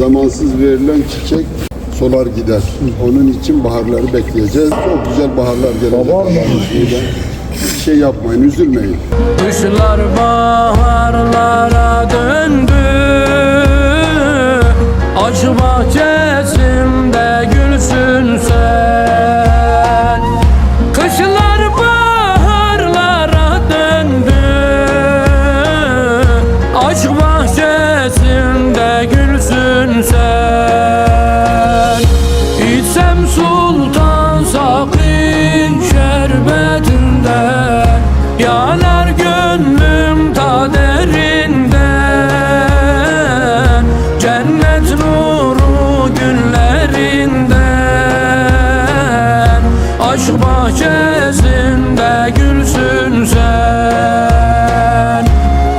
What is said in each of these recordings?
Zamansız verilen çiçek solar gider. Onun için baharları bekleyeceğiz. Çok güzel baharlar gelecek. Bahar mı? Bir şey yapmayın, üzülmeyin. Kışlar baharlara döndü Acı sultan sakın şerbetinden Yanar gönlüm ta derinden Cennet nuru günlerinden Aşk bahçesinde gülsün sen.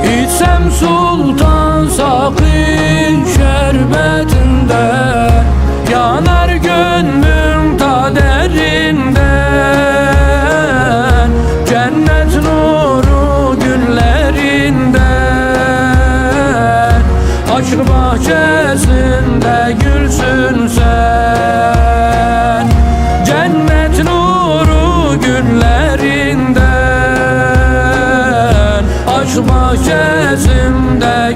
İçsem sultan Aşk bahçesinde gülsün sen. Cennet nuru günlerinden Aşk bahçesinde